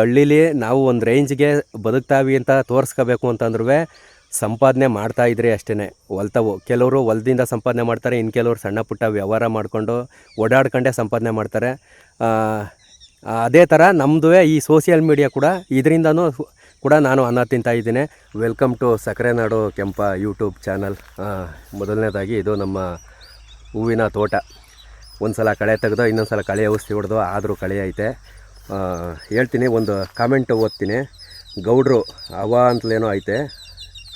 ಹಳ್ಳಿಲಿ ನಾವು ಒಂದು ರೇಂಜ್ಗೆ ಬದುಕ್ತಾವಿ ಅಂತ ತೋರಿಸ್ಕೋಬೇಕು ಅಂತಂದ್ರೂ ಸಂಪಾದನೆ ಮಾಡ್ತಾ ಇದ್ರಿ ಅಷ್ಟೇ ಹೊಲ್ತವು. ಕೆಲವರು ಹೊಲದಿಂದ ಸಂಪಾದನೆ ಮಾಡ್ತಾರೆ ಇನ್ನು ಕೆಲವರು ಸಣ್ಣ ಪುಟ್ಟ ವ್ಯವಹಾರ ಮಾಡಿಕೊಂಡು ಓಡಾಡ್ಕೊಂಡೇ ಸಂಪಾದನೆ ಮಾಡ್ತಾರೆ. ಅದೇ ಥರ ನಮ್ಮದು ಈ ಸೋಷಿಯಲ್ ಮೀಡಿಯಾ ಕೂಡ ಇದರಿಂದನೂ ಕೂಡ ನಾನು ಅನ್ನ ತಿಂತಾ ಇದ್ದೀನಿ. ವೆಲ್ಕಮ್ ಟು ಸಕ್ಕರೆ ನಾಡು ಕೆಂಪ ಯೂಟ್ಯೂಬ್ ಚಾನಲ್. ಮೊದಲನೇದಾಗಿ ಇದು ನಮ್ಮ ಹೂವಿನ ತೋಟ. ಒಂದು ಸಲ ಕಳೆ ತೆಗೆದು ಇನ್ನೊಂದು ಸಲ ಕಳೆ ಔಷಧಿ ಹೊಡೆದು, ಆದರೂ ಕಳೆ ಐತೆ ಹೇಳ್ತೀನಿ, ಒಂದು ಕಾಮೆಂಟ್ ಓದ್ತೀನಿ. ಗೌಡ್ರು, ಅವ ಅಂತಲೇನೋ ಐತೆ.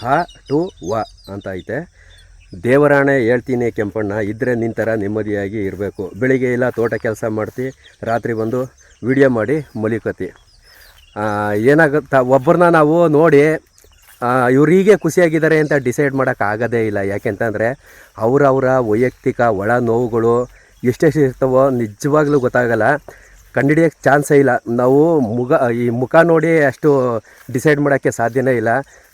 ಹ, ಟು, ವ ಅಂತ ಐತೆ. ದೇವರಾಣೆ, ಹೇಳ್ತೀನಿ ಕೆಂಪಣ್ಣ ಇದ್ದರೆ ನಿಂತರ ನೆಮ್ಮದಿಯಾಗಿ ಇರಬೇಕು. ಬೆಳಿಗ್ಗೆ ಇಲ್ಲ, ತೋಟ ಕೆಲಸ ಮಾಡ್ತಿ, ರಾತ್ರಿ ಬಂದು ವಿಡಿಯೋ ಮಾಡಿ ಮಲಿಕತಿ. ಏನಾಗುತ್ತಾ ಒಬ್ಬರನ್ನ ನಾವು ನೋಡಿ ಇವ್ರು ಹೀಗೆ ಖುಷಿಯಾಗಿದ್ದಾರೆ ಅಂತ ಡಿಸೈಡ್ ಮಾಡೋಕ್ಕಾಗೋದೇ ಇಲ್ಲ. ಯಾಕೆಂತಂದರೆ ಅವರವರ ವೈಯಕ್ತಿಕ ಒಳ ನೋವುಗಳು ಎಷ್ಟೆಷ್ಟು ಇರ್ತವೋ ನಿಜವಾಗ್ಲೂ ಗೊತ್ತಾಗಲ್ಲ. ಕಂಡುಹಿಡಿಯೋಕ್ಕೆ ಚಾನ್ಸೇ ಇಲ್ಲ. ನಾವು ಮುಗ, ಈ ಮುಖ ನೋಡಿ ಅಷ್ಟು ಡಿಸೈಡ್ ಮಾಡೋಕ್ಕೆ ಸಾಧ್ಯನೇ ಇಲ್ಲ.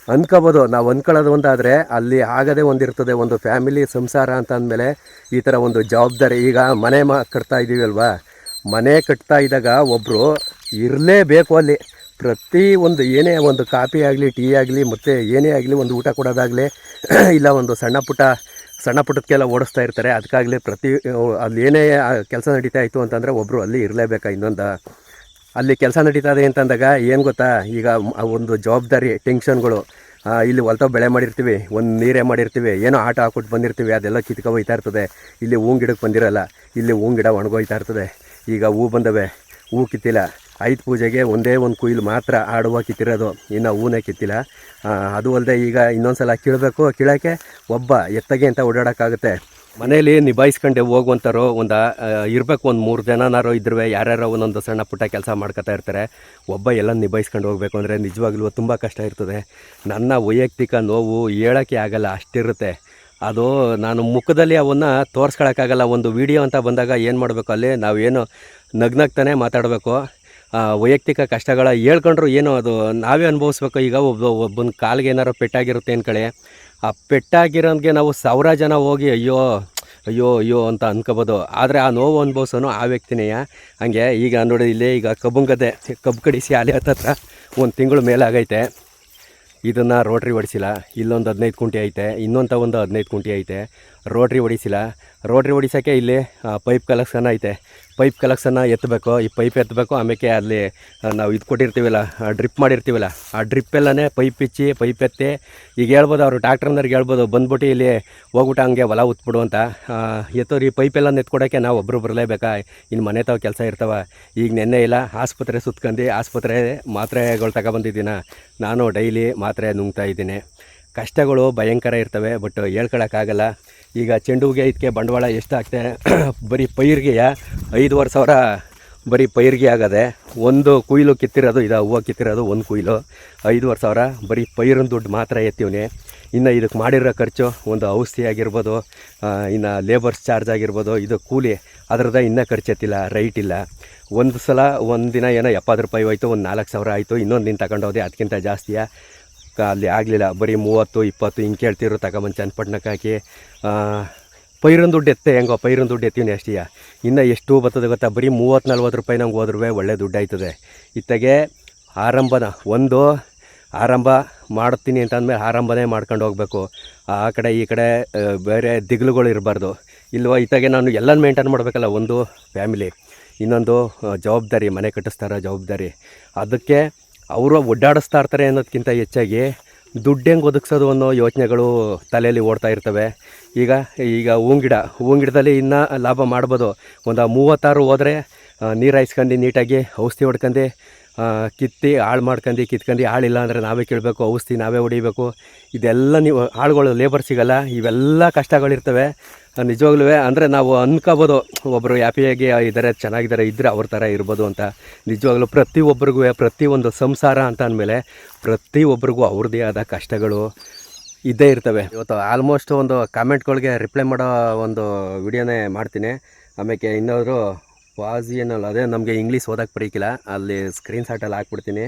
ಅಂದ್ಕೋಬೋದು, ನಾವು ಅಂದ್ಕೊಳ್ಳೋದು ಒಂದಾದರೆ ಅಲ್ಲಿ ಆಗದೆ ಒಂದಿರ್ತದೆ ಒಂದು ಫ್ಯಾಮಿಲಿ ಸಂಸಾರ ಅಂತ ಅಂದಮೇಲೆ ಈ ಥರ ಒಂದು ಜವಾಬ್ದಾರಿ. ಈಗ ಮನೆ ಮಾ, ಕಟ್ತಾ ಇದ್ದೀವಿ ಅಲ್ವಾ? ಮನೆ ಕಟ್ತಾ ಇದ್ದಾಗ ಒಬ್ಬರು ಇರಲೇಬೇಕು ಅಲ್ಲಿ. ಪ್ರತಿ ಒಂದು ಏನೇ ಒಂದು ಕಾಫಿ ಆಗಲಿ, ಟೀ ಆಗಲಿ, ಮತ್ತು ಏನೇ ಆಗಲಿ ಒಂದು ಊಟ ಕೊಡೋದಾಗಲಿ, ಇಲ್ಲ ಒಂದು ಸಣ್ಣ ಪುಟ್ಟ ಸಣ್ಣ ಪುಟ್ಟದಕ್ಕೆಲ್ಲ ಓಡಿಸ್ತಾ ಇರ್ತಾರೆ. ಅದಕ್ಕಾಗಲಿ ಪ್ರತಿ ಅಲ್ಲಿ ಏನೇ ಕೆಲಸ ನಡೀತಾ ಇತ್ತು ಅಂತಂದರೆ ಒಬ್ಬರು ಅಲ್ಲಿ ಇರಲೇಬೇಕಾ ಇನ್ನೊಂದು? ಅಲ್ಲಿ ಕೆಲಸ ನಡೀತಾ ಇದೆ ಅಂತಂದಾಗ ಏನು ಗೊತ್ತಾ? ಈಗ ಒಂದು ಜವಾಬ್ದಾರಿ, ಟೆನ್ಷನ್ಗಳು ಇಲ್ಲಿ ಹೊಲ್ತಾವ್ ಬೆಳೆ ಮಾಡಿರ್ತೀವಿ, ಒಂದು ನೀರೇ ಮಾಡಿರ್ತೀವಿ, ಏನೋ ಆಟ ಹಾಕ್ಬಿಟ್ಟು ಬಂದಿರ್ತೀವಿ, ಅದೆಲ್ಲ ಕಿತ್ಕೊ ಹೋಯ್ತಾ ಇರ್ತದೆ. ಇಲ್ಲಿ ಹೂವು ಗಿಡಕ್ಕೆ ಬಂದಿರಲ್ಲ, ಇಲ್ಲಿ ಹೂವು ಗಿಡ ಒಣಗೋಯ್ತಾ ಇರ್ತದೆ. ಈಗ ಹೂ ಬಂದವೆ ಹೂ ಕಿತ್ತಿಲ್ಲ. ಐದು ಪೂಜೆಗೆ ಒಂದೇ ಒಂದು ಕುಯ್ಲು ಮಾತ್ರ ಆಡುವ ಕಿತ್ತಿರೋದು. ಇನ್ನು ಹೂನೇ ಕಿತ್ತಿಲ್ಲ. ಅದು ಅಲ್ಲದೆ ಈಗ ಇನ್ನೊಂದು ಸಲ ಕೀಳಬೇಕು. ಕೀಳೋಕ್ಕೆ ಒಬ್ಬ ಎತ್ತಗೆ ಅಂತ ಓಡಾಡೋಕ್ಕಾಗುತ್ತೆ. ಮನೇಲಿ ನಿಭಾಯಿಸ್ಕೊಂಡೆ ಹೋಗುವಂಥವ್ರು ಒಂದು ಇರಬೇಕು ಒಂದು ಮೂರು ಜನನಾರು ಇದ್ರೂ ಯಾರ್ಯಾರೋ ಒಂದೊಂದು ಸಣ್ಣ ಪುಟ್ಟ ಕೆಲಸ ಮಾಡ್ಕೊತಾ ಇರ್ತಾರೆ. ಒಬ್ಬ ಎಲ್ಲ ನಿಭಾಯಿಸ್ಕೊಂಡು ಹೋಗ್ಬೇಕು ಅಂದರೆ ನಿಜವಾಗ್ಲೂ ತುಂಬ ಕಷ್ಟ ಇರ್ತದೆ. ನನ್ನ ವೈಯಕ್ತಿಕ ನೋವು ಹೇಳೋಕ್ಕೆ ಆಗಲ್ಲ, ಅಷ್ಟಿರುತ್ತೆ. ಅದು ನಾನು ಮುಖದಲ್ಲಿ ಅವನ್ನ ತೋರಿಸ್ಕೊಳಕ್ಕಾಗಲ್ಲ. ಒಂದು ವಿಡಿಯೋ ಅಂತ ಬಂದಾಗ ಏನು ಮಾಡಬೇಕು ಅಲ್ಲಿ? ನಾವೇನು ನಗ್ನಗ್ತಾನೆ ಮಾತಾಡಬೇಕು. ವೈಯಕ್ತಿಕ ಕಷ್ಟಗಳ ಹೇಳ್ಕೊಂಡ್ರು ಏನು ಅದು, ನಾವೇ ಅನುಭವಿಸ್ಬೇಕು. ಈಗ ಒಬ್ಬ, ಒಬ್ಬನ ಕಾಲಿಗೆ ಏನಾರು ಪೆಟ್ಟಾಗಿರುತ್ತೆ ಅನ್ಕಳೆ ಆ ಪೆಟ್ಟಾಗಿರೋಂಗೆ ನಾವು ಸಾವಿರ ಜನ ಹೋಗಿ, ಅಯ್ಯೋ ಅಯ್ಯೋ ಅಯ್ಯೋ ಅಂತ ಅನ್ಕೋಬೋದು. ಆದರೆ ಆ ನೋವು ಅನುಭವಿಸೋನು ಆ ವ್ಯಕ್ತಿನೇ. ಹಂಗೆ ಈಗ ನೋಡಿ, ಇಲ್ಲಿ ಈಗ ಕಬ್ಬುಂಗದೆ ಕಬ್ಬು ಕಡಿಸಿ ಆಲೆ ಹತ್ತತ್ರ ಒಂದು ತಿಂಗಳು ಮೇಲಾಗೈತೆ. ಇದನ್ನು ರೋಟ್ರಿ ಹೊಡಿಸಿಲ್ಲ ಇಲ್ಲೊಂದು ಹದಿನೈದು ಕುಂಟಿ ಐತೆ. ಇನ್ನೊಂದು ಒಂದು ಹದಿನೈದು ಕುಂಟಿ ಐತೆ. ರೋಟ್ರಿ ಹೊಡಿಸಿಲ್ಲ ರೋಟ್ರಿ ಹೊಡಿಸೋಕ್ಕೆ ಇಲ್ಲಿ ಪೈಪ್ ಕಲೆಕ್ಷನ್ ಐತೆ. ಪೈಪ್ ಕಲೆಕ್ಷನ್ನ ಎತ್ತಬೇಕು. ಈ ಪೈಪ್ ಎತ್ತಬೇಕು. ಆಮೇಲೆ ಅಲ್ಲಿ ನಾವು ಇದು ಕೊಟ್ಟಿರ್ತೀವಲ್ಲ ಡ್ರಿಪ್ ಮಾಡಿರ್ತೀವಲ್ಲ, ಆ ಡ್ರಿಪ್ ಎಲ್ಲನೇ ಪೈಪ್ ಇಚ್ಚಿ ಪೈಪ್ ಎತ್ತಿ, ಈಗ ಹೇಳ್ಬೋದು ಅವರು ಡಾಕ್ಟ್ರನ್ನವ್ರಿಗೆ ಹೇಳ್ಬೋದು, ಬಂದ್ಬಿಟ್ಟು ಇಲ್ಲಿ ಹೋಗ್ಬಿಟ್ಟು ಹಂಗೆ ಹೊಲ ಉತ್ಬಿಡು ಅಂತ. ಎತ್ತೋರು ಈ ಪೈಪ್ ಎಲ್ಲ ಎತ್ಕೊಡೋಕ್ಕೆ ನಾವು ಒಬ್ಬರು ಬರಲೇಬೇಕಾ? ಇನ್ನು ಮನೆ ತಾವು ಕೆಲಸ ಇರ್ತಾವೆ. ಈಗ ನೆನ್ನೆ ಇಲ್ಲ, ಆಸ್ಪತ್ರೆ ಸುತ್ಕೊಂಡು ಆಸ್ಪತ್ರೆ ಮಾತ್ರೆಗಳು ತಗೊಬಂದಿದ್ದೀನ. ನಾನು ಡೈಲಿ ಮಾತ್ರೆ ನುಂಗ್ತಾ ಇದ್ದೀನಿ. ಕಷ್ಟಗಳು ಭಯಂಕರ ಇರ್ತವೆ, ಬಟ್ ಹೇಳ್ಕೊಳಕ್ಕಾಗಲ್ಲ. ಈಗ ಚೆಂಡು ಹೂಗೆ ಇದಕ್ಕೆ ಬಂಡವಾಳ ಎಷ್ಟಾಗ್ತೆ? ಬರೀ ಪೈರ್ಗೆಯ ಐದುವರೆ ಸಾವಿರ ಬರೀ ಪೈರ್ಗೆ ಆಗದೆ ಒಂದು ಕುಯ್ಲು ಕಿತ್ತಿರೋದು, ಇದು ಹೂವು ಕಿತ್ತಿರೋದು ಒಂದು ಕುಯ್ಲು. ಐದುವರೆ ಸಾವಿರ ಬರೀ ಪೈರಿನ ದುಡ್ಡು ಮಾತ್ರ ಎತ್ತೀವ್ನಿ. ಇನ್ನು ಇದಕ್ಕೆ ಮಾಡಿರೋ ಖರ್ಚು ಒಂದು ಔಷಧಿ ಆಗಿರ್ಬೋದು ಇನ್ನು ಲೇಬರ್ಸ್ ಚಾರ್ಜ್ ಆಗಿರ್ಬೋದು, ಇದು ಕೂಲಿ. ಅದರದ ಇನ್ನೂ ಖರ್ಚು ಎತ್ತಿಲ್ಲ ರೈಟ್ ಇಲ್ಲ. ಒಂದು ಸಲ ಒಂದು ದಿನ ಏನೋ ಎಪ್ಪತ್ತು ರೂಪಾಯಿ ಹೋಯ್ತು, ಒಂದು ನಾಲ್ಕು ಸಾವಿರ ಆಯಿತು, ಇನ್ನೊಂದು ದಿನ ತಗೊಂಡೋದೆ, ಅದಕ್ಕಿಂತ ಜಾಸ್ತಿಯಾ? ಅಲ್ಲಿ ಆಗಲಿಲ್ಲ. ಬರೀ ಮೂವತ್ತು, ಇಪ್ಪತ್ತು ಹಿಂಗೆ ಕೇಳ್ತಿರು ತಗೊಂಬಂದು ಚನ್ನಪಟ್ಟಣಕ್ಕೆ ಹಾಕಿ ಪೈರನ್ ದುಡ್ಡು ಎತ್ತೆ ಹೆಂಗೋ, ಪೈರನ್ ದುಡ್ಡು ಎತ್ತೀನಿ ಅಷ್ಟೀಯ. ಇನ್ನು ಎಷ್ಟು ಬರ್ತದೆ ಗೊತ್ತಾ? ಬರೀ ಮೂವತ್ತು ನಲ್ವತ್ತು ರೂಪಾಯಿ ನಂಗೆ ಹೋದ್ರೂ ಒಳ್ಳೆ ದುಡ್ಡು ಆಯ್ತದೆ. ಇತ್ತಗೆ ಆರಂಭನ, ಒಂದು ಆರಂಭ ಮಾಡ್ತೀನಿ ಅಂತ ಅಂದಮೇಲೆ ಆರಂಭನೇ ಮಾಡ್ಕೊಂಡು ಹೋಗಬೇಕು. ಆ ಕಡೆ ಈ ಕಡೆ ಬೇರೆ ದಿಗ್ಲುಗಳು ಇರಬಾರ್ದು. ಇಲ್ವ? ಇತ್ತಾಗೆ ನಾನು ಎಲ್ಲ ಮೇಂಟೈನ್ ಮಾಡಬೇಕಲ್ಲ? ಒಂದು ಫ್ಯಾಮಿಲಿ. ಇನ್ನೊಂದು ಜವಾಬ್ದಾರಿ, ಮನೆ ಕಟ್ಟಿಸ್ತಾರ ಜವಾಬ್ದಾರಿ. ಅದಕ್ಕೆ ಅವರು ಒಡ್ಡಾಡಿಸ್ತಾ ಇರ್ತಾರೆ ಅನ್ನೋದಕ್ಕಿಂತ ಹೆಚ್ಚಾಗಿ ದುಡ್ಡು ಹೆಂಗೆ ಒದಗಿಸೋದು ಅನ್ನೋ ಯೋಚನೆಗಳು ತಲೆಯಲ್ಲಿ ಓಡ್ತಾ ಇರ್ತವೆ. ಈಗ ಈಗ ಹೂಂಗಿಡ, ಹೂಂಗಿಡದಲ್ಲಿ ಗಿಡದಲ್ಲಿ ಇನ್ನೂ ಲಾಭ ಮಾಡ್ಬೋದು. ಒಂದು ಮೂವತ್ತಾರು ಹೋದರೆ ನೀರು ಹಾಯಿಸ್ಕೊಂಡು ನೀಟಾಗಿ ಔಷಧಿ ಹೊಡ್ಕೊಂಡು ಕಿತ್ತಿ ಹಾಳು ಮಾಡ್ಕೊಂಡು, ಕಿತ್ಕೊಂಡು ಹಾಳಿಲ್ಲ ಅಂದರೆ ನಾವೇ ಕೇಳಬೇಕು, ಔಷಧಿ ನಾವೇ ಹೊಡಿಬೇಕು. ಇದೆಲ್ಲ ನೀವು ಆಳುಗಳು ಲೇಬರ್ ಸಿಗಲ್ಲ, ಇವೆಲ್ಲ ಕಷ್ಟಗಳಿರ್ತವೆ. ನಿಜವಾಗ್ಲೂ ಅಂದರೆ ನಾವು ಅನ್ಕೋಬೋದು ಒಬ್ಬರು ಹ್ಯಾಪಿಯಾಗಿ ಇದ್ದಾರೆ ಚೆನ್ನಾಗಿದ್ದಾರೆ ಇದ್ದರೆ ಅವ್ರ ಥರ ಇರ್ಬೋದು ಅಂತ. ನಿಜವಾಗ್ಲೂ ಪ್ರತಿಯೊಬ್ಬರಿಗೂ ಪ್ರತಿಯೊಂದು ಸಂಸಾರ ಅಂತ ಅಂದಮೇಲೆ ಪ್ರತಿಯೊಬ್ಬರಿಗೂ ಅವ್ರದ್ದೇ ಆದ ಕಷ್ಟಗಳು ಇದ್ದೇ ಇರ್ತವೆ. ಇವತ್ತು ಆಲ್ಮೋಸ್ಟ್ ಒಂದು ಕಾಮೆಂಟ್ಗಳಿಗೆ ರಿಪ್ಲೈ ಮಾಡೋ ಒಂದು ವಿಡಿಯೋನೇ ಮಾಡ್ತೀನಿ. ಆಮೇಲೆ ಇನ್ನೊಂದು ಪಾಸಿಯನಲ್ಲ ಅದೇ ನಮಗೆ ಇಂಗ್ಲೀಷ್ ಓದೋಕ್ಕೆ ಬರೀಕಿಲ್ಲ, ಅಲ್ಲಿ ಸ್ಕ್ರೀನ್ ಶಾಟಲ್ಲಿ ಹಾಕ್ಬಿಡ್ತೀನಿ.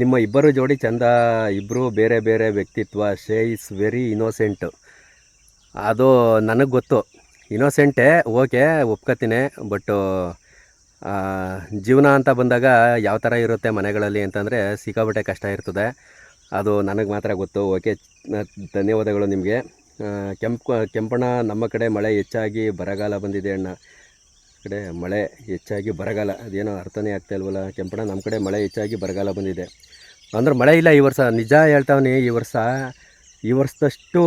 ನಿಮ್ಮ ಇಬ್ಬರು ಜೋಡಿ ಚಂದ ಇಬ್ಬರು ಬೇರೆ ಬೇರೆ ವ್ಯಕ್ತಿತ್ವ ಶೇ ಇಸ್ ವೆರಿ ಇನೋಸೆಂಟ್ ಅದು ನನಗೆ ಗೊತ್ತು. ಇನೋಸೆಂಟೇ ಓಕೆ, ಒಪ್ಕೋತೀನಿ ಬಟ್ಟು ಜೀವನ ಅಂತ ಬಂದಾಗ ಯಾವ ಥರ ಇರುತ್ತೆ ಮನೆಗಳಲ್ಲಿ ಅಂತಂದರೆ ಸಿಕ್ಕಾಬಟ್ಟೆ ಕಷ್ಟ ಇರ್ತದೆ. ಅದು ನನಗೆ ಮಾತ್ರ ಗೊತ್ತು. ಓಕೆ, ಧನ್ಯವಾದಗಳು ನಿಮಗೆ. ಕೆಂಪು, ಕೆಂಪಣ್ಣ, ನಮ್ಮ ಕಡೆ ಮಳೆ ಹೆಚ್ಚಾಗಿ ಬರಗಾಲ ಬಂದಿದೆ ಅಣ್ಣ. ಕಡೆ ಮಳೆ ಹೆಚ್ಚಾಗಿ ಬರಗಾಲ. ಅದೇನೋ ಅರ್ಥನೇ ಆಗ್ತಾ ಇಲ್ವಲ್ಲ. ಕೆಂಪಣ್ಣ, ನಮ್ಮ ಕಡೆ ಮಳೆ ಹೆಚ್ಚಾಗಿ ಬರಗಾಲ ಬಂದಿದೆ. ಅಂದ್ರೆ ಮಳೆ ಇಲ್ಲ ಈ ವರ್ಷ. ನಿಜ ಹೇಳ್ತಾವನಿ, ಈ ವರ್ಷ ಈ ವರ್ಷದಷ್ಟು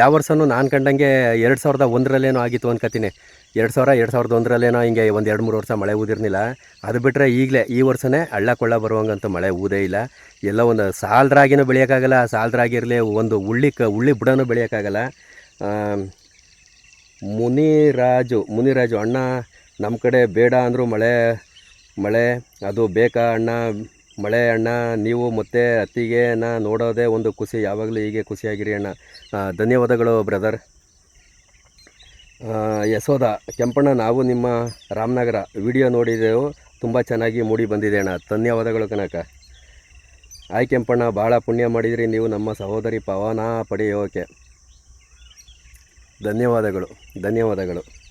ಯಾವ ವರ್ಷನೂ ನಾನು ಕಂಡಂಗೆ ಎರಡು ಸಾವಿರದ ಒಂದರಲ್ಲೇನೋ ಆಗಿತ್ತು ಅನ್ಕೋತೀನಿ ಎರಡು ಸಾವಿರ, ಎರಡು ಸಾವಿರದ ಒಂದರಲ್ಲೇನೋ ಹಿಂಗೆ ಒಂದು ಎರಡು ಮೂರು ವರ್ಷ ಮಳೆ ಊದಿರ್ನಿಲ್ಲ ಅದು ಬಿಟ್ಟರೆ ಈಗಲೇ ಈ ವರ್ಷನೇ ಹಳ್ಳ ಕೊಳ್ಳ ಬರುವಂಗಂತೂ ಮಳೆ ಊದೇ ಇಲ್ಲ. ಎಲ್ಲ ಒಂದು ಸಾಲದ್ರಾಗಿನೂ ಬೆಳೆಯೋಕ್ಕಾಗಲ್ಲ ಸಾಲದ್ರಾಗಿರಲಿ ಒಂದು ಉಳ್ಳಿ ಕ, ಉಳ್ಳಿ ಬುಡನೂ ಬೆಳೆಯೋಕ್ಕಾಗಲ್ಲ. ಮುನಿರಾಜು ಮುನಿರಾಜು ಅಣ್ಣ ನಮ್ಮ ಕಡೆ ಬೇಡ ಅಂದರೂ ಮಳೆ ಮಳೆ, ಅದು ಬೇಕಾ ಅಣ್ಣ? ಮಳೆ ಅಣ್ಣ, ನೀವು ಮತ್ತೆ ಅತ್ತಿಗೆನ ನೋಡೋದೇ ಒಂದು ಖುಷಿ. ಯಾವಾಗಲೂ ಹೀಗೆ ಖುಷಿಯಾಗಿರಿ ಅಣ್ಣ. ಧನ್ಯವಾದಗಳು ಬ್ರದರ್. ಯಶೋದ ಕೆಂಪಣ್ಣ, ನಾವು ನಿಮ್ಮ ರಾಮನಗರ. ವಿಡಿಯೋ ನೋಡಿದೆವು. ತುಂಬ ಚೆನ್ನಾಗಿ ಮೂಡಿ ಬಂದಿದೆ ಅಣ್ಣ. ಧನ್ಯವಾದಗಳು ಕನಕ. ಆಯ್ ಕೆಂಪಣ್ಣ ಭಾಳ ಪುಣ್ಯ ಮಾಡಿದ್ರಿ ನೀವು ನಮ್ಮ ಸಹೋದರಿ ಪವನ ಪಡೆಯೋಕೆ. ಧನ್ಯವಾದಗಳು ಧನ್ಯವಾದಗಳು.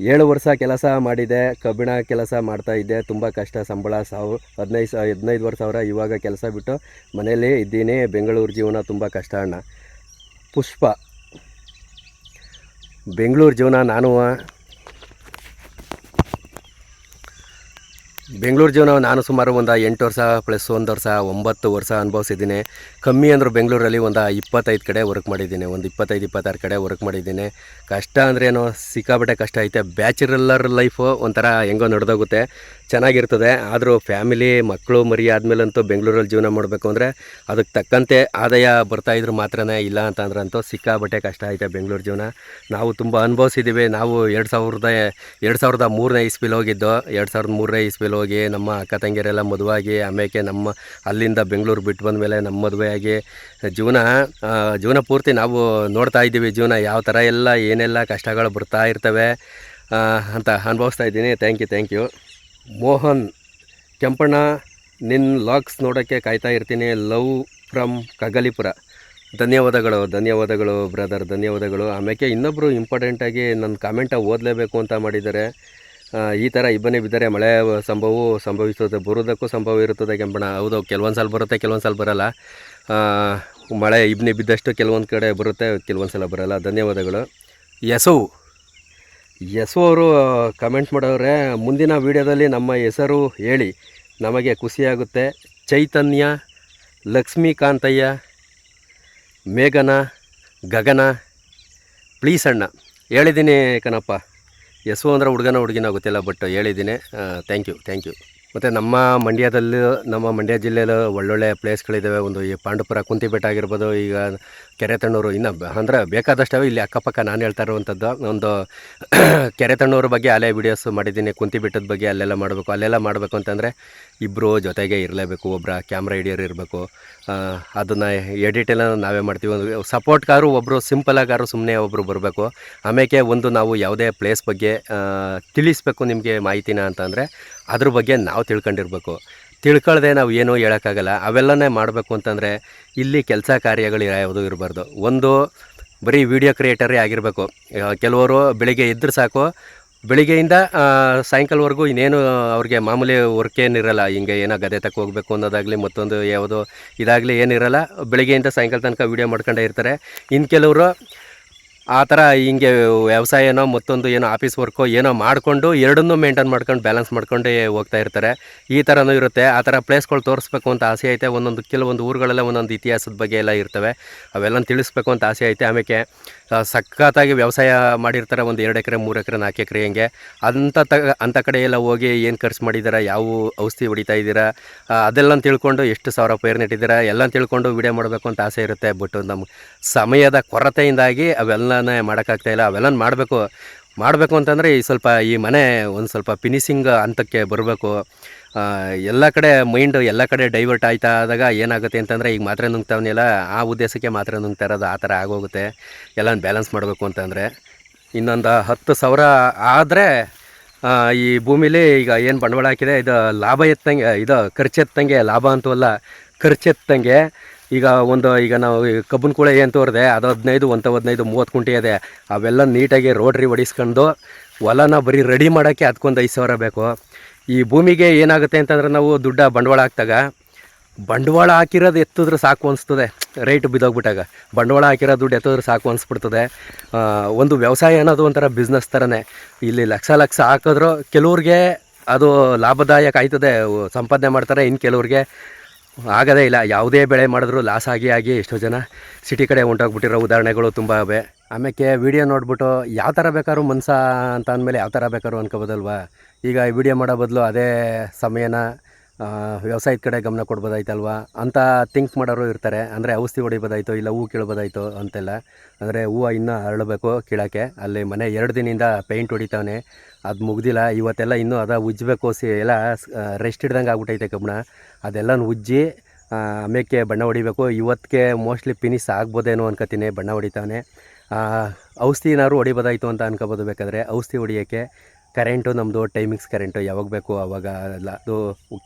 ಏಳು ವರ್ಷ ಕೆಲಸ ಮಾಡಿದೆ, ಕಬ್ಬಿಣ ಕೆಲಸ ಮಾಡ್ತಾ ಇದ್ದೆ, ತುಂಬ ಕಷ್ಟ ಸಂಬಳ ಸಾವು, ಹದಿನೈದು ಸಾವಿರ ಹದಿನೈದು ವರ್ಷ ಸಾವಿರ ಇವಾಗ ಕೆಲಸ ಬಿಟ್ಟು ಮನೆಯಲ್ಲಿ ಇದ್ದೀನಿ, ಬೆಂಗಳೂರು ಜೀವನ ತುಂಬ ಕಷ್ಟ ಅಣ್ಣ. ಪುಷ್ಪ. ಬೆಂಗಳೂರು ಜೀವನ ನಾನು ಬೆಂಗಳೂರು ಜೀವನ ನಾನು ಸುಮಾರು ಒಂದು ಎಂಟು ವರ್ಷ ಪ್ಲಸ್ ಒಂದು ವರ್ಷ, ಒಂಬತ್ತು ವರ್ಷ ಅನುಭವಿಸಿದ್ದೀನಿ. ಕಮ್ಮಿ ಅಂದರೂ ಬೆಂಗಳೂರಲ್ಲಿ ಒಂದು ಇಪ್ಪತ್ತೈದು ಕಡೆ ವರ್ಕ್ ಮಾಡಿದ್ದೀನಿ, ಒಂದು ಇಪ್ಪತ್ತೈದು, ಇಪ್ಪತ್ತಾರು ಕಡೆ ವರ್ಕ್ ಮಾಡಿದ್ದೀನಿ. ಕಷ್ಟ ಅಂದ್ರೇನು ಸಿಕ್ಕಾಪಟ್ಟೆ ಕಷ್ಟ ಐತೆ. ಬ್ಯಾಚುಲರ್ ಲೈಫು ಒಂಥರ ಹೆಂಗೋ ನಡೆದೋಗುತ್ತೆ, ಚೆನ್ನಾಗಿರ್ತದೆ. ಆದರೂ ಫ್ಯಾಮಿಲಿ ಮಕ್ಕಳು ಮರಿ ಆದಮೇಲಂತೂ ಬೆಂಗಳೂರಲ್ಲಿ ಜೀವನ ಮಾಡಬೇಕು ಅಂದರೆ ಅದಕ್ಕೆ ತಕ್ಕಂತೆ ಆದಾಯ ಬರ್ತಾಯಿದ್ರು ಮಾತ್ರನೇ ಇಲ್ಲ ಅಂತಂದ್ರಂತೂ ಸಿಕ್ಕಾಬಟ್ಟೆ ಕಷ್ಟ ಐತೆ ಬೆಂಗಳೂರು ಜೀವನ. ನಾವು ತುಂಬ ಅನುಭವಿಸಿದ್ದೀವಿ ನಾವು ಎರಡು ಸಾವಿರದ ಎರಡು ಸಾವಿರದ ಮೂರನೇ ಇಸ್ಪಿಲ್ ಹೋಗಿದ್ದು. ಎರಡು ಸಾವಿರದ ಮೂರನೇ ಇಸ್ವಿಲಿ ಹೋಗಿ ನಮ್ಮ ಅಕ್ಕ ತಂಗಿಯರೆಲ್ಲ ಮದುವಾಗಿ ಆಮೇಲೆ ನಮ್ಮ ಅಲ್ಲಿಂದ ಬೆಂಗಳೂರು ಬಿಟ್ಟು ಬಂದ ಮೇಲೆ ನಮ್ಮ ಮದುವೆಯಾಗಿ ಜೀವನ ಜೀವನ ಪೂರ್ತಿ ನಾವು ನೋಡ್ತಾ ಇದ್ದೀವಿ. ಜೀವನ ಯಾವ ಥರ ಎಲ್ಲ, ಏನೆಲ್ಲ ಕಷ್ಟಗಳು ಬರ್ತಾ ಇರ್ತವೆ ಅಂತ ಅನುಭವಿಸ್ತಾ ಇದ್ದೀನಿ. Thank you thank you Mohan, Kempanna ನಿನ್ನ ಲಾಕ್ಸ್ ನೋಡೋಕ್ಕೆ ಕಾಯ್ತಾ ಇರ್ತೀನಿ. Love from Kagalipura. ಧನ್ಯವಾದಗಳು ಧನ್ಯವಾದಗಳು ಬ್ರದರ್ ಧನ್ಯವಾದಗಳು. ಆಮೇಲೆ ಇನ್ನೊಬ್ಬರು ಇಂಪಾರ್ಟೆಂಟಾಗಿ ನನ್ನ ಕಾಮೆಂಟ ಓದಲೇಬೇಕು ಅಂತ ಮಾಡಿದ್ದಾರೆ. ಈ ಥರ ಇಬ್ಬನೇ ಬಿದ್ದರೆ ಮಳೆ ಸಂಭವವು ಸಂಭವಿಸುತ್ತೆ ಬರೋದಕ್ಕೂ ಸಂಭವ ಇರುತ್ತದೆ ಕೆಂಪಣ್ಣ. ಹೌದು ಕೆಲವೊಂದು ಸಲ ಬರುತ್ತೆ ಕೆಲವೊಂದು ಸಲ ಬರಲ್ಲ. ಮಳೆ ಇಬ್ಬನಿ ಬಿದ್ದಷ್ಟು ಕೆಲವೊಂದು ಕಡೆ ಬರುತ್ತೆ ಕೆಲವೊಂದು ಸಲ ಬರೋಲ್ಲ. ಧನ್ಯವಾದಗಳು. ಯಸು. ಯಸು ಅವರು ಕಮೆಂಟ್ ಮಾಡೋರೆ ಮುಂದಿನ ವಿಡಿಯೋದಲ್ಲಿ ನಮ್ಮ ಹೆಸರು ಹೇಳಿ ನಮಗೆ ಖುಷಿಯಾಗುತ್ತೆ. ಚೈತನ್ಯ ಲಕ್ಷ್ಮೀಕಾಂತಯ್ಯ ಮೇಘನ ಗಗನ. ಪ್ಲೀಸ್ ಅಣ್ಣ ಹೇಳಿದ್ದೀನಿ ಕಣಪ್ಪ. ಯಸು ಅಂದ್ರೆ ಹುಡುಗನ ಹುಡುಗಿನ ಗೊತ್ತಿಲ್ಲ ಬಟ್ ಹೇಳಿದ್ದೀನಿ. ಥ್ಯಾಂಕ್ ಯು ಥ್ಯಾಂಕ್ ಯು ಮತ್ತು ನಮ್ಮ ಮಂಡ್ಯದಲ್ಲಿ, ನಮ್ಮ ಮಂಡ್ಯ ಜಿಲ್ಲೆಯಲ್ಲಿ ಒಳ್ಳೊಳ್ಳೆ ಪ್ಲೇಸ್ಗಳಿದ್ದಾವೆ ಒಂದು ಈ ಪಾಂಡುಪುರ ಕುಂತಿಬೆಟ್ಟ ಆಗಿರ್ಬೋದು, ಈಗ ಕೆರೆತಣ್ಣೂರು, ಇನ್ನು ಅಂದರೆ ಬೇಕಾದಷ್ಟವೆ ಇಲ್ಲಿ ಅಕ್ಕಪಕ್ಕ ನಾನು ಹೇಳ್ತಾ ಇರುವಂಥದ್ದು. ಒಂದು ಕೆರೆ ತಣ್ಣೂರು ಬಗ್ಗೆ ಅಲೆ ವಿಡಿಯೋಸ್ ಮಾಡಿದ್ದೀನಿ. ಕುಂತಿಬೆಟ್ಟದ ಬಗ್ಗೆ ಅಲ್ಲೆಲ್ಲ ಮಾಡಬೇಕು. ಅಲ್ಲೆಲ್ಲ ಮಾಡಬೇಕು ಅಂತಂದರೆ ಇಬ್ಬರು ಜೊತೆಗೆ ಇರಲೇಬೇಕು. ಒಬ್ಬರ ಕ್ಯಾಮ್ರಾ ಹಿಡಿಯೋರು ಇರಬೇಕು. ಅದನ್ನು ಎಡಿಟ್ ಎಲ್ಲ ನಾವೇ ಮಾಡ್ತೀವಿ. ಒಂದು ಸಪೋರ್ಟ್ಗಾರು ಒಬ್ಬರು ಸಿಂಪಲಾಗಾರು ಸುಮ್ಮನೆ ಒಬ್ಬರು ಬರಬೇಕು. ಆಮೇಲೆ ಒಂದು ನಾವು ಯಾವುದೇ ಪ್ಲೇಸ್ ಬಗ್ಗೆ ತಿಳಿಸ್ಬೇಕು ನಿಮಗೆ ಮಾಹಿತಿನ ಅಂತಂದರೆ ಅದ್ರ ಬಗ್ಗೆ ನಾವು ತಿಳ್ಕೊಂಡಿರ್ಬೇಕು. ತಿಳ್ಕೊಳ್ದೆ ನಾವು ಏನೂ ಹೇಳೋಕ್ಕಾಗಲ್ಲ. ಅವೆಲ್ಲನೇ ಮಾಡಬೇಕು ಅಂತಂದರೆ ಇಲ್ಲಿ ಕೆಲಸ ಕಾರ್ಯಗಳು ಯಾವುದು ಇರಬಾರ್ದು. ಒಂದು ಬರೀ ವಿಡಿಯೋ ಕ್ರಿಯೇಟರೇ ಆಗಿರಬೇಕು. ಕೆಲವರು ಬೆಳಿಗ್ಗೆ ಇದ್ದರೆ ಸಾಕು. ಬೆಳಿಗ್ಗೆಯಿಂದ ಸಾಯಂಕಾಲವರೆಗೂ ಇನ್ನೇನು ಅವ್ರಿಗೆ ಮಾಮೂಲಿ ವರ್ಕ್ ಏನಿರಲ್ಲ. ಹಿಂಗೆ ಏನೋ ಗದೆ ತಕ್ಕ ಹೋಗಬೇಕು ಅನ್ನೋದಾಗಲಿ, ಮತ್ತೊಂದು ಯಾವುದು ಇದಾಗಲಿ ಏನಿರಲ್ಲ. ಬೆಳಿಗ್ಗೆಯಿಂದ ಸಾಯಂಕಾಲ ತನಕ ವೀಡಿಯೋ ಮಾಡ್ಕೊಂಡೇ ಇರ್ತಾರೆ. ಇನ್ನು ಕೆಲವರು ಆ ಥರ ಹಿಂಗೆ ವ್ಯವಸಾಯನೋ ಮತ್ತೊಂದು ಏನೋ ಆಫೀಸ್ ವರ್ಕೋ ಏನೋ ಮಾಡಿಕೊಂಡು ಎರಡನ್ನೂ ಮೇಂಟೈನ್ ಮಾಡ್ಕೊಂಡು ಬ್ಯಾಲೆನ್ಸ್ ಮಾಡ್ಕೊಂಡೇ ಹೋಗ್ತಾ ಇರ್ತಾರೆ. ಈ ಥರನೂ ಇರುತ್ತೆ. ಆ ಥರ ಪ್ಲೇಸ್ಗಳು ತೋರಿಸ್ಬೇಕು ಅಂತ ಆಸೆ ಐತೆ. ಒಂದೊಂದು ಕೆಲವೊಂದು ಊರುಗಳೆಲ್ಲ ಒಂದೊಂದು ಇತಿಹಾಸದ ಬಗ್ಗೆ ಎಲ್ಲ ಇರ್ತವೆ. ಅವೆಲ್ಲ ತಿಳಿಸ್ಬೇಕು ಅಂತ ಆಸೆ ಐತೆ. ಆಮೇಲೆ ಸಖತ್ತಾಗಿ ವ್ಯವಸಾಯ ಮಾಡಿರ್ತಾರೆ. ಒಂದು ಎರಡು ಎಕರೆ, ಮೂರು ಎಕರೆ, ನಾಲ್ಕು ಎಕರೆ ಹಿಂಗೆ. ಅಂಥ ತ, ಅಂಥ ಕಡೆ ಎಲ್ಲ ಹೋಗಿ ಏನು ಖರ್ಚು ಮಾಡಿದ್ದೀರಾ? ಯಾವ ಔಷಧಿ ಹೊಡಿತಾ ಇದ್ದೀರಾ? ಅದೆಲ್ಲ ತಿಳ್ಕೊಂಡು ಎಷ್ಟು ಸಾವಿರ ಪೈರ್ ನೆಟ್ಟಿದ್ದೀರಾ? ಎಲ್ಲ ತಿಳ್ಕೊಂಡು ವಿಡಿಯೋ ಮಾಡಬೇಕು ಅಂತ ಆಸೆ ಇರುತ್ತೆ. ಬಟ್ ನಮ್ಮ ಸಮಯದ ಕೊರತೆಯಿಂದಾಗಿ ಅವೆಲ್ಲನೇ ಮಾಡೋಕ್ಕಾಗ್ತಾಯಿಲ್ಲ ಅವೆಲ್ಲ ಮಾಡಬೇಕು. ಮಾಡಬೇಕು ಅಂತಂದರೆ ಈ ಸ್ವಲ್ಪ ಈ ಮನೆ ಒಂದು ಸ್ವಲ್ಪ ಫಿನಿಶಿಂಗ್ ಹಂತಕ್ಕೆ ಬರಬೇಕು. ಎಲ್ಲ ಕಡೆ ಮೈಂಡ್ ಎಲ್ಲ ಕಡೆ ಡೈವರ್ಟ್ ಆಯ್ತಾ ಆದಾಗ ಏನಾಗುತ್ತೆ ಅಂತಂದರೆ ಈಗ ಮಾತ್ರೆ ನುಂಗ್ತಾವನ್ನೆಲ್ಲ ಆ ಉದ್ದೇಶಕ್ಕೆ ಮಾತ್ರೆ ನುಂಗ್ತಾ ಇರೋದು ಆ ಥರ ಆಗೋಗುತ್ತೆ. ಎಲ್ಲ ಬ್ಯಾಲೆನ್ಸ್ ಮಾಡಬೇಕು ಅಂತಂದರೆ. ಇನ್ನೊಂದು ಹತ್ತು ಸಾವಿರ ಆದರೆ ಈ ಭೂಮಿಲಿ ಈಗ ಏನು ಬಂಡವಾಳ ಹಾಕಿದೆ, ಇದು ಲಾಭ ಎತ್ತಂಗೆ, ಇದು ಖರ್ಚು ಎತ್ತಂಗೆ ಲಾಭ ಅಂತವಲ್ಲ ಖರ್ಚು ಎತ್ತಂಗೆ ಈಗ ಒಂದು, ಈಗ ನಾವು ಕಬ್ಬನ್ ಕೂಳೆ ಏನು ತೋರಿದೆ, ಅದು ಹದಿನೈದು, ಒಂದು ಹದಿನೈದು, ಮೂವತ್ತು ಕುಂಟೆ ಇದೆ. ಅವೆಲ್ಲ ನೀಟಾಗಿ ರೋಡ್ರಿ ಹೊಡಿಸ್ಕೊಂಡು ಹೊಲನ ಬರೀ ರೆಡಿ ಮಾಡೋಕ್ಕೆ ಅದಕ್ಕೊಂದು ಐದು ಸಾವಿರ ಬೇಕು. ಈ ಭೂಮಿಗೆ ಏನಾಗುತ್ತೆ ಅಂತಂದ್ರೆ ನಾವು ದುಡ್ಡ ಬಂಡವಾಳ ಹಾಕ್ದಾಗ, ಬಂಡವಾಳ ಹಾಕಿರೋದು ಎತ್ತಿದ್ರೆ ಸಾಕು ಅನಿಸ್ತದೆ. ರೇಟ್ ಬಿದ್ದೋಗ್ಬಿಟ್ಟಾಗ. ಬಂಡವಾಳ ಹಾಕಿರೋ ದುಡ್ಡು ಎತ್ತಿದ್ರೆ ಸಾಕು ಅನಿಸ್ಬಿಡ್ತದೆ. ಒಂದು ವ್ಯವಸಾಯ ಅನ್ನೋದು ಒಂಥರ ಬಿಸ್ನೆಸ್ ಥರನೇ ಇಲ್ಲಿ ಲಕ್ಷ ಲಕ್ಷ ಹಾಕಿದ್ರು ಕೆಲವ್ರಿಗೆ ಅದು ಲಾಭದಾಯಕ ಆಯ್ತದೆ. ಸಂಪಾದನೆ ಮಾಡ್ತಾರೆ ಇನ್ನು ಕೆಲವ್ರಿಗೆ ಆಗೋದೇ ಇಲ್ಲ. ಯಾವುದೇ ಬೆಳೆ ಮಾಡಿದ್ರು ಲಾಸ್ ಆಗಿ ಆಗಿ ಎಷ್ಟೋ ಜನ ಸಿಟಿ ಕಡೆ ಹೊಂಟೋಗ್ಬಿಟ್ಟಿರೋ ಉದಾಹರಣೆಗಳು ತುಂಬ ಅವೆ ಆಮೇಲೆ ವಿಡಿಯೋ ನೋಡ್ಬಿಟ್ಟು ಯಾವ ಥರ ಬೇಕಾದ್ರೂ ಮನ್ಸ ಅಂತ ಅಂದಮೇಲೆ ಯಾವ ಥರ ಬೇಕಾದ್ರೂ ಅನ್ಕೋಬೋದಲ್ವಾ? ಈಗ ವಿಡಿಯೋ ಮಾಡೋ ಬದಲು ಅದೇ ಸಮಯನ ವ್ಯವಸಾಯದ ಕಡೆ ಗಮನ ಕೊಡ್ಬೋದಾಯ್ತಲ್ವಾ? ಅಂತ ಥಿಂಕ್ ಮಾಡೋರು ಇರ್ತಾರೆ. ಅಂದರೆ ಔಷಧಿ ಹೊಡಿಬೋದಾಯ್ತು ಇಲ್ಲ ಹೂ ಕೀಳ್ಬೋದಾಯ್ತು ಅಂತೆಲ್ಲ. ಅಂದರೆ ಹೂವು ಇನ್ನೂ ಅರಳಬೇಕು ಕೀಳೋಕ್ಕೆ. ಅಲ್ಲಿ ಮನೆ ಎರಡು ದಿನದಿಂದ ಪೇಂಟ್ ಹೊಡಿತಾವನೆ ಅದು ಮುಗ್ದಿಲ್ಲ. ಇವತ್ತೆಲ್ಲ ಇನ್ನೂ ಅದ ಉಜ್ಜಬೇಕು. ಸಿ ಎಲ್ಲ ರೆಸ್ಟ್ ಹಿಡ್ದಂಗೆ ಆಗ್ಬಿಟ್ಟೈತೆ ಕಬ್ಬಣ ಅದೆಲ್ಲನೂ ಉಜ್ಜಿ ಆಮೇಲೆ ಬಣ್ಣ ಹೊಡಿಬೇಕು? ಇವತ್ತಿಗೆ ಮೋಸ್ಟ್ಲಿ ಫಿನಿಶ್ ಆಗ್ಬೋದೇನೋ ಅನ್ಕೋತೀನಿ ಬಣ್ಣ ಹೊಡಿತಾನೆ. ಔಷಧಿ ಏನಾದ್ರು ಹೊಡಿಬೋದಾಯಿತು ಅಂತ ಅನ್ಕೋಬೋದು ಬೇಕಾದರೆ. ಔಷಧಿ ಹೊಡಿಯೋಕ್ಕೆ ಕರೆಂಟು ನಮ್ಮದು ಟೈಮಿಂಗ್ಸ್ ಕರೆಂಟು, ಯಾವಾಗ ಬೇಕು ಆವಾಗ ಎಲ್ಲ. ಅದು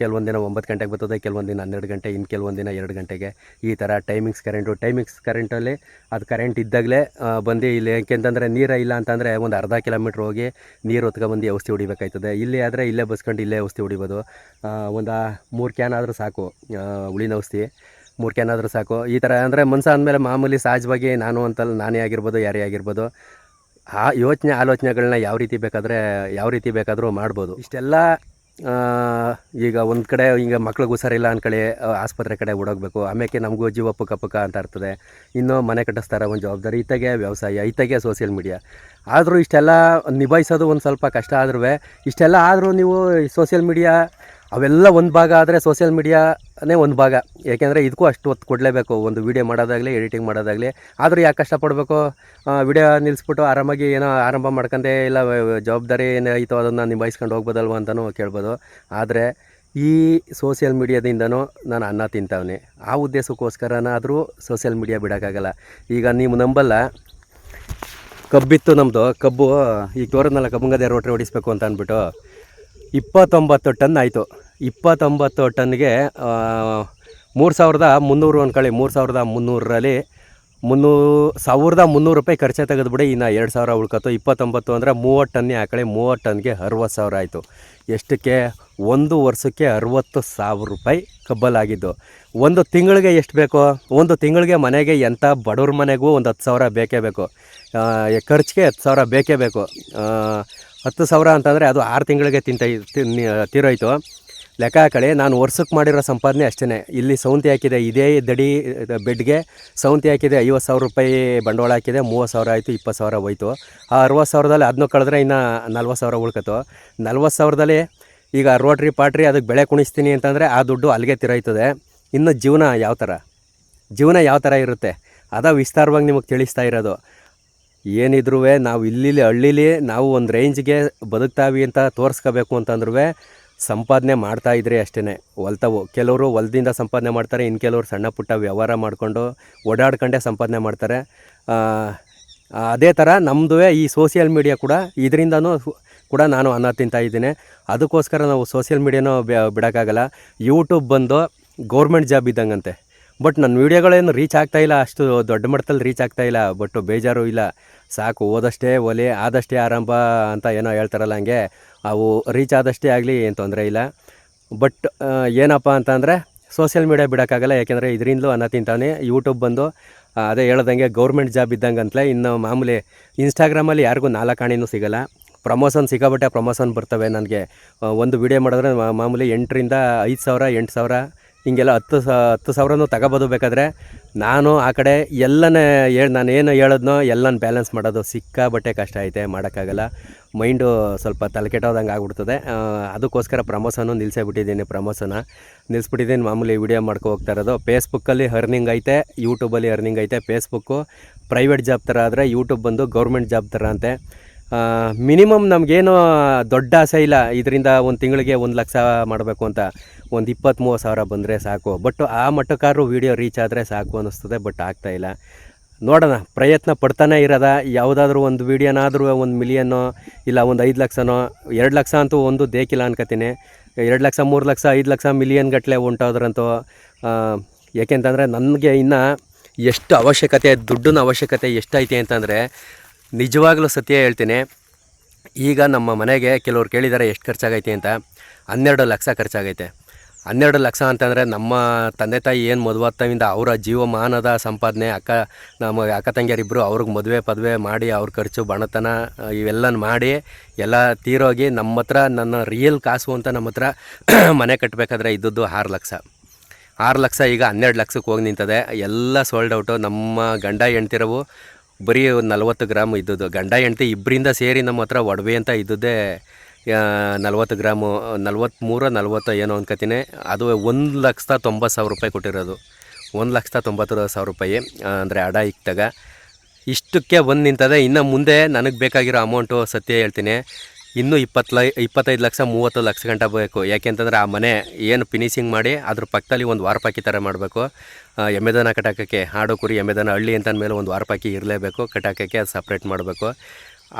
ಕೆಲವೊಂದು ದಿನ ಒಂಬತ್ತು ಗಂಟೆಗೆ ಬರ್ತದೆ, ಕೆಲವೊಂದು ದಿನ ಹನ್ನೆರಡು ಗಂಟೆ ಇನ್ನು ಕೆಲವೊಂದು ದಿನ ಎರಡು ಗಂಟೆಗೆ. ಈ ಥರ ಟೈಮಿಂಗ್ಸ್ ಕರೆಂಟು ಟೈಮಿಂಗ್ಸ್ ಕರೆಂಟಲ್ಲಿ ಅದು ಕರೆಂಟ್ ಇದ್ದಾಗಲೇ ಬಂದು ಇಲ್ಲಿ ಯಾಕೆಂತಂದರೆ ನೀರು ಇಲ್ಲ ಅಂತಂದರೆ ಒಂದು ಅರ್ಧ ಕಿಲೋಮೀಟ್ರ್ ಹೋಗಿ ನೀರು ಹೊತ್ಕೊಬಂದು ಔಷಧಿ ಹೊಡಿಬೇಕಾಯ್ತದೆ. ಇಲ್ಲಿ ಆದರೆ ಇಲ್ಲೇ ಬಸ್ಕೊಂಡು ಇಲ್ಲೇ ಔಷಧಿ ಹೊಡಿಬೋದು. ಒಂದು ಮೂರು ಕ್ಯಾನ್ ಆದರೂ ಸಾಕು ಹುಳಿನ ಔಷಧಿ ಮೂರು ಕ್ಯಾನ್ ಆದರೂ ಸಾಕು. ಈ ಥರ ಅಂದರೆ ಮನ್ಸ ಅಂದಮೇಲೆ ಮಾಮೂಲಿ ಸಹಜವಾಗಿ ನಾನು ಅಂತಲ್ಲ ನಾನೇ ಆಗಿರ್ಬೋದು, ಯಾರೇ ಆಗಿರ್ಬೋದು. ಆ ಯೋಚನೆ ಆಲೋಚನೆಗಳನ್ನ ಯಾವ ರೀತಿ ಬೇಕಾದರೆ ಯಾವ ರೀತಿ ಬೇಕಾದರೂ ಮಾಡ್ಬೋದು. ಇಷ್ಟೆಲ್ಲ ಈಗ ಒಂದು ಕಡೆ ಈಗ ಮಕ್ಳಿಗೆ ಹುಷಾರಿಲ್ಲ ಅಂದ್ಕೊಳ್ಳಿ ಆಸ್ಪತ್ರೆ ಕಡೆ ಓಡೋಗ್ಬೇಕು ಆಮೇಲೆ ನಮಗೂ ಜೀವ ಪುಕ್ಕ ಪುಕ್ಕ ಅಂತ ಇರ್ತದೆ ಇನ್ನೂ ಮನೆ ಕಟ್ಟಿಸ್ತಾರೆ ಒಂದು ಜವಾಬ್ದಾರಿ ಇತ್ತಾಗೆ ವ್ಯವಸಾಯ ಇತ್ತಾಗೆ ಸೋಷಿಯಲ್ ಮೀಡಿಯಾ ಆದರೂ ಇಷ್ಟೆಲ್ಲ ನಿಭಾಯಿಸೋದು ಒಂದು ಸ್ವಲ್ಪ ಕಷ್ಟ ಆದ್ರೂ ಇಷ್ಟೆಲ್ಲ ಆದರೂ ನೀವು ಸೋಷಿಯಲ್ ಮೀಡಿಯಾ ಅವೆಲ್ಲ ಒಂದು ಭಾಗ ಆದರೆ ಸೋಷಿಯಲ್ ಮೀಡಿಯಾನೇ ಒಂದು ಭಾಗ. ಯಾಕೆಂದರೆ ಇದಕ್ಕೂ ಅಷ್ಟು ಹೊತ್ತು ಕೊಡಲೇಬೇಕು. ಒಂದು ವೀಡಿಯೋ ಮಾಡೋದಾಗಲಿ ಎಡಿಟಿಂಗ್ ಮಾಡೋದಾಗಲಿ. ಆದರೂ ಯಾಕೆ ಕಷ್ಟಪಡಬೇಕು? ವಿಡಿಯೋ ನಿಲ್ಲಿಸ್ಬಿಟ್ಟು ಆರಾಮಾಗಿ ಏನೋ ಆರಂಭ ಮಾಡ್ಕೊಂಡೆ ಇಲ್ಲ, ಜವಾಬ್ದಾರಿ ಏನಾಯಿತು ಅದನ್ನು ನಿಭಾಯಿಸ್ಕೊಂಡು ಹೋಗ್ಬೋದಲ್ವ ಅಂತಲೂ ಕೇಳ್ಬೋದು. ಆದರೆ ಈ ಸೋಷಿಯಲ್ ಮೀಡಿಯಾದಿಂದನೂ ನಾನು ಅನ್ನ ತಿಂತವನೆ. ಆ ಉದ್ದೇಶಕ್ಕೋಸ್ಕರನಾದರೂ ಸೋಷಿಯಲ್ ಮೀಡಿಯಾ ಬಿಡೋಕ್ಕಾಗಲ್ಲ. ಈಗ ನೀವು ನಂಬಲ್ಲ, ಕಬ್ಬಿತ್ತು ನಮ್ಮದು ಕಬ್ಬು ಈಗ ತೋರದ್ನಲ್ಲ ಕಬ್ಬಂಗದೆ ರೋಟ್ರಿ ಹೊಡಿಸ್ಬೇಕು ಅಂತ ಅಂದ್ಬಿಟ್ಟು ಇಪ್ಪತ್ತೊಂಬತ್ತು ಟನ್ ಆಯಿತು. ಇಪ್ಪತ್ತೊಂಬತ್ತು ಟನ್ಗೆ ಮೂರು ಸಾವಿರದ ಮುನ್ನೂರು ಅಂದ್ಕೊಳ್ಳಿ ಮೂರು ಸಾವಿರದ ಮುನ್ನೂರರಲ್ಲಿ ಮುನ್ನೂರು ಸಾವಿರದ ಮುನ್ನೂರು ರೂಪಾಯಿ ಖರ್ಚೆ ತೆಗೆದುಬಿಡಿ, ಇನ್ನು ಎರಡು ಸಾವಿರ ಉಳ್ಕೊತು. ಇಪ್ಪತ್ತೊಂಬತ್ತು ಅಂದರೆ ಮೂವತ್ತು ಟನ್ನೇ ಹಾಕೊಳ್ಳಿ ಮೂವತ್ತು ಟನ್ಗೆ ಅರವತ್ತು ಸಾವಿರ ಆಯಿತು. ಎಷ್ಟಕ್ಕೆ? ಒಂದು ವರ್ಷಕ್ಕೆ ಅರವತ್ತು ಸಾವಿರ ರೂಪಾಯಿ ಕಬ್ಬಲಾಗಿದ್ದು. ಒಂದು ತಿಂಗಳಿಗೆ ಎಷ್ಟು ಬೇಕು? ಒಂದು ತಿಂಗಳಿಗೆ ಮನೆಗೆ ಎಂಥ ಬಡವ್ರ ಮನೆಗೂ ಒಂದು ಹತ್ತು ಸಾವಿರ ಬೇಕೇ ಬೇಕು. ಖರ್ಚಿಗೆ ಹತ್ತು ಸಾವಿರ ಬೇಕೇ ಬೇಕು. ಹತ್ತು ಸಾವಿರ ಅಂತಂದರೆ ಅದು ಆರು ತಿಂಗಳಿಗೆ ತಿಂತ ತೀರೋಯ್ತು. ಲೆಕ್ಕ ಹಾಕಳಿ, ನಾನು ವರ್ಷಕ್ಕೆ ಮಾಡಿರೋ ಸಂಪಾದನೆ ಅಷ್ಟೇ ಇಲ್ಲಿ ಸೌಂತಿ ಹಾಕಿದೆ, ಇದೇ ದಡಿ, ಬೆಡ್ಗೆ ಸೌಂತಿ ಹಾಕಿದೆ, ಐವತ್ತು ಸಾವಿರ ರೂಪಾಯಿ ಬಂಡವಾಳ ಹಾಕಿದೆ, ಮೂವತ್ತು ಸಾವಿರ ಆಯಿತು, ಇಪ್ಪತ್ತು ಸಾವಿರ ಹೋಯ್ತು. ಆ ಅರವತ್ತು ಸಾವಿರದಲ್ಲಿ ಅದನ್ನು ಕಳೆದ್ರೆ ಇನ್ನು ನಲ್ವತ್ತು ಸಾವಿರ ಉಳ್ಕತ್ತು. ನಲ್ವತ್ತು ಸಾವಿರದಲ್ಲಿ ಈಗ ರೋಟ್ರಿ, ಪಾಟ್ರಿ ಅದಕ್ಕೆ ಬೆಳೆ ಕುಣಿಸ್ತೀನಿ ಅಂತಂದರೆ ಆ ದುಡ್ಡು ಅಲ್ಲಿಗೆ ತಿರೋಯ್ತದೆ. ಇನ್ನು ಜೀವನ ಯಾವ ಥರ? ಜೀವನ ಯಾವ ಥರ ಇರುತ್ತೆ? ಅದ ವಿಸ್ತಾರವಾಗಿ ನಿಮಗೆ ತಿಳಿಸ್ತಾ ಇರೋದು. ಏನಿದ್ರೂ ನಾವು ಇಲ್ಲಿ ಹಳ್ಳೀಲಿ ನಾವು ಒಂದು ರೇಂಜ್ಗೆ ಬದುಕ್ತಾವಿ ಅಂತ ತೋರಿಸ್ಕೋಬೇಕು ಅಂತಂದ್ರೂ ಸಂಪಾದನೆ ಮಾಡ್ತಾ ಇದ್ರೆ ಅಷ್ಟೇ ಹೊಲ್ತವು, ಕೆಲವರು ಹೊಲದಿಂದ ಸಂಪಾದನೆ ಮಾಡ್ತಾರೆ ಇನ್ನು ಕೆಲವರು ಸಣ್ಣ ಪುಟ್ಟ ವ್ಯವಹಾರ ಮಾಡಿಕೊಂಡು ಓಡಾಡ್ಕೊಂಡೇ ಸಂಪಾದನೆ ಮಾಡ್ತಾರೆ. ಅದೇ ಥರ ನಮ್ಮದು ಈ ಸೋಷಿಯಲ್ ಮೀಡಿಯಾ ಕೂಡ ಇದರಿಂದನೂ ಕೂಡ ನಾನು ಅನ್ನ ತಿಂತಾ ಇದ್ದೀನಿ. ಅದಕ್ಕೋಸ್ಕರ ನಾವು ಸೋಷಿಯಲ್ ಮೀಡಿಯಾನೂ ಬಿಡೋಕ್ಕಾಗಲ್ಲ. ಯೂಟ್ಯೂಬ್ ಬಂದು ಗೌರ್ಮೆಂಟ್ ಜಾಬ್ ಇದ್ದಂಗಂತೆ. ಬಟ್ ನನ್ನ ವೀಡಿಯೋಗಳೇನು ರೀಚ್ ಆಗ್ತಾ ಇಲ್ಲ, ಅಷ್ಟು ದೊಡ್ಡ ಮಟ್ಟದಲ್ಲಿ ರೀಚ್ ಆಗ್ತಾ ಇಲ್ಲ. ಬಟ್ ಬೇಜಾರು ಇಲ್ಲ. ಸಾಕು, ಓದಷ್ಟೇ ಒಲೆ ಆದಷ್ಟೇ ಆರಂಭ ಅಂತ ಏನೋ ಹೇಳ್ತಾರಲ್ಲ ಹಂಗೆ. ಅವು ರೀಚ್ ಆದಷ್ಟೇ ಆಗಲಿ ಏನು ತೊಂದರೆ ಇಲ್ಲ. ಬಟ್ ಏನಪ್ಪ ಅಂತಂದರೆ ಸೋಷಿಯಲ್ ಮೀಡಿಯಾ ಬಿಡೋಕ್ಕಾಗಲ್ಲ. ಯಾಕೆಂದರೆ ಇದರಿಂದಲೂ ಅನ್ನ ತಿಂತಾನೆ ಯೂಟ್ಯೂಬ್ ಬಂದು ಅದೇ ಹೇಳ್ದಂಗೆ ಗೌರ್ಮೆಂಟ್ ಜಾಬ್ ಇದ್ದಂಗೆ ಅಂತಲೇ ಇನ್ನು ಮಾಮೂಲಿ ಇನ್ಸ್ಟಾಗ್ರಾಮಲ್ಲಿ ಯಾರಿಗೂ ನಾಲ್ಕು ಹಣಿನೂ ಸಿಗಲ್ಲ. ಪ್ರಮೋಷನ್ ಸಿಕ್ಕಾಬಟ್ಟೆ ಪ್ರಮೋಷನ್ ಬರ್ತವೆ ನನಗೆ. ಒಂದು ವಿಡಿಯೋ ಮಾಡಿದ್ರೆ ಮಾಮೂಲಿ ಎಂಟರಿಂದ ಐದು ಸಾವಿರ, ಎಂಟು ಸಾವಿರ ಹಿಂಗೆಲ್ಲ ಹತ್ತು ಸ, ಹತ್ತು ಸಾವಿರನೂ ತಗೋಬೋದು ಬೇಕಾದರೆ ನಾನು ಆ ಕಡೆ ಎಲ್ಲನೇ ಹೇಳಿ, ನಾನು ಏನು ಹೇಳೋದ್ನೋ ಎಲ್ಲನ ಬ್ಯಾಲೆನ್ಸ್ ಮಾಡೋದು ಸಿಕ್ಕಾಬಟ್ಟೆ ಕಷ್ಟ ಐತೆ, ಮಾಡೋಕ್ಕಾಗಲ್ಲ. ಮೈಂಡು ಸ್ವಲ್ಪ ತಲೆ ಕೆಟ್ಟೋದಂಗೆ ಆಗ್ಬಿಡ್ತದೆ. ಅದಕ್ಕೋಸ್ಕರ ಪ್ರಮೋಷನು ನಿಲ್ಲಿಸೇ ಬಿಟ್ಟಿದ್ದೀನಿ ಪ್ರಮೋಷನ ನಿಲ್ಲಿಸ್ಬಿಟ್ಟಿದ್ದೀನಿ ಮಾಮೂಲಿ ವಿಡಿಯೋ ಮಾಡ್ಕೊ ಹೋಗ್ತಾ ಇರೋದು. ಫೇಸ್ಬುಕ್ಕಲ್ಲಿ ಅರ್ನಿಂಗ್ ಐತೆ ಯೂಟ್ಯೂಬಲ್ಲಿ ಅರ್ನಿಂಗ್ ಐತೆ ಫೇಸ್ಬುಕ್ಕು ಪ್ರೈವೇಟ್ ಜಾಬ್ ಥರ ಆದರೆ ಯೂಟ್ಯೂಬ್ ಬಂದು ಗೌರ್ಮೆಂಟ್ ಜಾಬ್ ಥರ ಅಂತೆ. ಮಿನಿಮಮ್ ನಮಗೇನು ದೊಡ್ಡ ಆಸೆ ಇಲ್ಲ ಇದರಿಂದ ಒಂದು ತಿಂಗಳಿಗೆ ಒಂದು ಲಕ್ಷ ಮಾಡಬೇಕು ಅಂತ. ಒಂದು ಇಪ್ಪತ್ತು ಮೂವತ್ತು ಸಾವಿರ ಬಂದರೆ ಸಾಕು. ಬಟ್ ಆ ಮಟ್ಟಕ್ಕಾದ್ರೂ ವೀಡಿಯೋ ರೀಚ್ ಆದರೆ ಸಾಕು ಅನ್ನಿಸ್ತದೆ ಬಟ್ ಆಗ್ತಾಯಿಲ್ಲ ನೋಡೋಣ ಪ್ರಯತ್ನ ಪಡ್ತಾನೆ ಇರೋದ. ಯಾವುದಾದ್ರೂ ಒಂದು ವೀಡಿಯೋನಾದರೂ ಒಂದು ಮಿಲಿಯನ್ನೋ ಇಲ್ಲ ಒಂದು ಐದು ಲಕ್ಷನೋ ಎರಡು ಲಕ್ಷ ಅಂತೂ ಒಂದು ದೇಕಿಲ್ಲ ಅನ್ಕೋತೀನಿ ಎರಡು ಲಕ್ಷ ಮೂರು ಲಕ್ಷ ಐದು ಲಕ್ಷ ಮಿಲಿಯನ್ ಗಟ್ಟಲೆ ಹೊಂಟೋದ್ರಂತೂ ಆ, ಏಕೆಂತಂದರೆ ನನಗೆ ಇನ್ನು ಎಷ್ಟು ಅವಶ್ಯಕತೆ ದುಡ್ಡಿನ ಅವಶ್ಯಕತೆ ಎಷ್ಟೈತೆ ಅಂತಂದರೆ ನಿಜವಾಗ್ಲೂ ಸತ್ಯ ಹೇಳ್ತೀನಿ. ಈಗ ನಮ್ಮ ಮನೆಗೆ ಕೆಲವ್ರು ಕೇಳಿದ್ದಾರೆ ಎಷ್ಟು ಖರ್ಚಾಗೈತಿ? ಅಂತ. ಹನ್ನೆರಡು ಲಕ್ಷ ಖರ್ಚಾಗೈತೆ. ಹನ್ನೆರಡು ಲಕ್ಷ ಅಂತಂದರೆ ನಮ್ಮ ತಂದೆ ತಾಯಿ ಏನು ಮದುವಾಗ್ತಾವಿಂದ ಅವರ ಜೀವಮಾನದ ಸಂಪಾದನೆ, ಅಕ್ಕ, ನಮ್ಮ ಅಕ್ಕ ತಂಗಿಯರಿಬ್ಬರು ಅವ್ರಿಗೆ ಮದುವೆ, ಪದವೆ ಮಾಡಿ ಅವ್ರ ಖರ್ಚು ಬಣತನ ಇವೆಲ್ಲ ಮಾಡಿ ಎಲ್ಲ ತೀರೋಗಿ ನಮ್ಮ ಹತ್ರ ನನ್ನ ರಿಯಲ್ ಕಾಸು ಅಂತ ನಮ್ಮ ಹತ್ರ ಮನೆ ಕಟ್ಟಬೇಕಾದ್ರೆ ಇದ್ದದ್ದು ಆರು ಲಕ್ಷ. ಆರು ಲಕ್ಷ ಈಗ ಹನ್ನೆರಡು ಲಕ್ಷಕ್ಕೆ ಹೋಗಿ ನಿಂತದೆ. ಎಲ್ಲ ಸೋಲ್ಡ್ ಔಟು ನಮ್ಮ ಗಂಡ ಹೆಣ್ತಿರವು ಬರೀ ನಲ್ವತ್ತು ಗ್ರಾಮ್ ಇದ್ದದ್ದು. ಗಂಡ, ಹೆಂಡ್ತಿ ಇಬ್ಬರಿಂದ ಸೇರಿ ನಮ್ಮ ಹತ್ರ ಒಡವೆ ಅಂತ ಇದ್ದದ್ದೇ ನಲ್ವತ್ತು ಗ್ರಾಮು ನಲ್ವತ್ತ್ಮೂರು ನಲ್ವತ್ತು ಏನೋ ಅನ್ಕೋತೀನಿ ಅದು ಒಂದು ಲಕ್ಷದ ತೊಂಬತ್ತು ಸಾವಿರ ರೂಪಾಯಿ ಕೊಟ್ಟಿರೋದು. ಒಂದು ಲಕ್ಷದ ತೊಂಬತ್ತು ಸಾವಿರ ರೂಪಾಯಿ ಅಂದರೆ ಅಡ ಇಕ್ತಾಗ. ಇಷ್ಟಕ್ಕೆ ಬಂದು ನಿಂತದೆ. ಇನ್ನು ಮುಂದೆ ನನಗೆ ಬೇಕಾಗಿರೋ ಅಮೌಂಟು ಸತ್ಯ ಹೇಳ್ತೀನಿ. ಇನ್ನೂ ಇಪ್ಪತ್ತು ಲೈ, ಇಪ್ಪತ್ತೈದು ಲಕ್ಷ, ಮೂವತ್ತು ಲಕ್ಷ ಗಂಟೆ ಬೇಕು. ಯಾಕೆಂತಂದರೆ ಆ ಮನೆ ಏನು ಫಿನಿಶಿಂಗ್ ಮಾಡಿ, ಅದ್ರ ಪಕ್ಕದಲ್ಲಿ ಒಂದು ವಾರಪಾಕಿ ಥರ ಮಾಡಬೇಕು. ಎಮ್ಮೆದನ ಕಟಾಕಕ್ಕೆ, ಹಾಡು ಕುರಿ ಎಮ್ಮೆದನ ಹಳ್ಳಿ ಅಂತ ಮೇಲೆ ಒಂದು ವಾರಪಾಕಿ ಇರಲೇಬೇಕು. ಕಟಾಕಕ್ಕೆ ಅದು ಸಪ್ರೇಟ್ ಮಾಡಬೇಕು.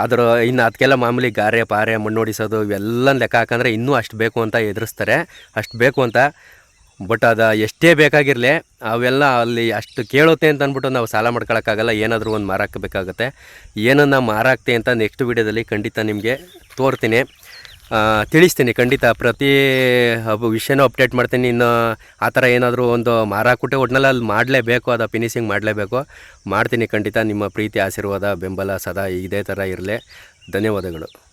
ಅದರ, ಇನ್ನು ಅದಕ್ಕೆಲ್ಲ ಮಾಮೂಲಿ ಗಾರೆ, ಪಾರೆ, ಮಣ್ಣು ಹೊಡಿಸೋದು ಇವೆಲ್ಲ ಲೆಕ್ಕ ಹಾಕಂದ್ರೆ ಇನ್ನೂ ಅಷ್ಟು ಬೇಕು ಅಂತ ಎದುರಿಸ್ತಾರೆ. ಅಷ್ಟು ಬೇಕು ಅಂತ ಬಟ್ ಅದು ಎಷ್ಟೇ ಬೇಕಾಗಿರಲಿ, ಅವೆಲ್ಲ ಅಲ್ಲಿ ಅಷ್ಟು ಕೇಳುತ್ತೆ ಅಂತ ಅಂದ್ಬಿಟ್ಟು ನಾವು ಸಾಲ ಮಾಡ್ಕೊಳ್ಳೋಕ್ಕಾಗಲ್ಲ ಏನಾದರೂ ಒಂದು ಮಾರಾಕಬೇಕಾಗುತ್ತೆ ಏನನ್ನು ಮಾರಾಕ್ತೆ ಅಂತ ನೆಕ್ಸ್ಟ್ ವೀಡಿಯೋದಲ್ಲಿ ಖಂಡಿತ ನಿಮಗೆ ತೋರ್ತೀನಿ. ತಿಳಿಸ್ತೀನಿ ಖಂಡಿತ. ಪ್ರತಿ ವಿಷಯನೂ ಅಪ್ಡೇಟ್ ಮಾಡ್ತೀನಿ. ಇನ್ನು ಆ ಥರ ಏನಾದರೂ ಒಂದು ಮಾರಾಕುಟ್ಟೆ ಒಟ್ಟಿನಲ್ಲಿ ಅಲ್ಲಿ ಮಾಡಲೇಬೇಕು, ಅದು ಫಿನಿಶಿಂಗ್ ಮಾಡಲೇಬೇಕು. ಮಾಡ್ತೀನಿ ಖಂಡಿತ. ನಿಮ್ಮ ಪ್ರೀತಿ, ಆಶೀರ್ವಾದ, ಬೆಂಬಲ ಸದಾ ಇದೇ ಥರ ಇರಲಿ. ಧನ್ಯವಾದಗಳು.